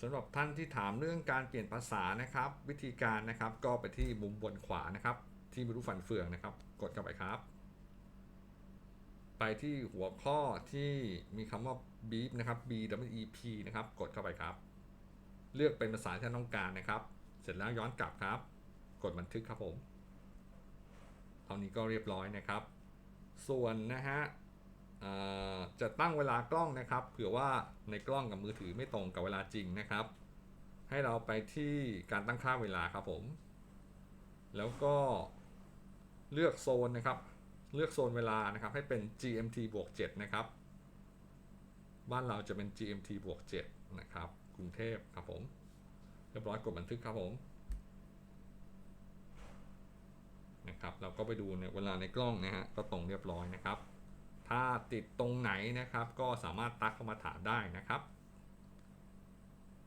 สำหรับท่านที่ถามเรื่องการเปลี่ยนภาษานะครับ วิธีการนะครับก็ไปที่มุมบนขวานะครับ ที่ไม่รู้ฝันเฟืองนะครับ กดเข้าไปครับ ไปที่หัวข้อที่มีคำว่า beep นะครับ b w e p นะครับ กดเข้าไปครับ เลือกเป็นภาษาที่ต้องการนะครับ เสร็จแล้วย้อนกลับครับ กดบันทึกครับผมเท่านี้ก็เรียบร้อยนะครับ ส่วนนะฮะเอ่อ จะตั้งเวลากล้องนะครับ เผื่อว่าในกล้องกับมือถือไม่ตรงกับเวลาจริงนะครับ ให้เราไปที่การตั้งค่าเวลาครับผม แล้วก็เลือกโซนนะครับ เลือกโซนเวลานะครับ ให้เป็น GMT บวก7นะครับ บ้านเราจะเป็น GMT บวก7นะครับ กรุงเทพครับผม เรียบร้อยกดบันทึกครับผมนะครับ เราก็ไปดูเนี่ยเวลาในกล้องนะฮะ ก็ตรงเรียบร้อยนะครับ ถ้าติดตรงไหนนะครับ ก็สามารถตักเข้ามาถามได้นะครับ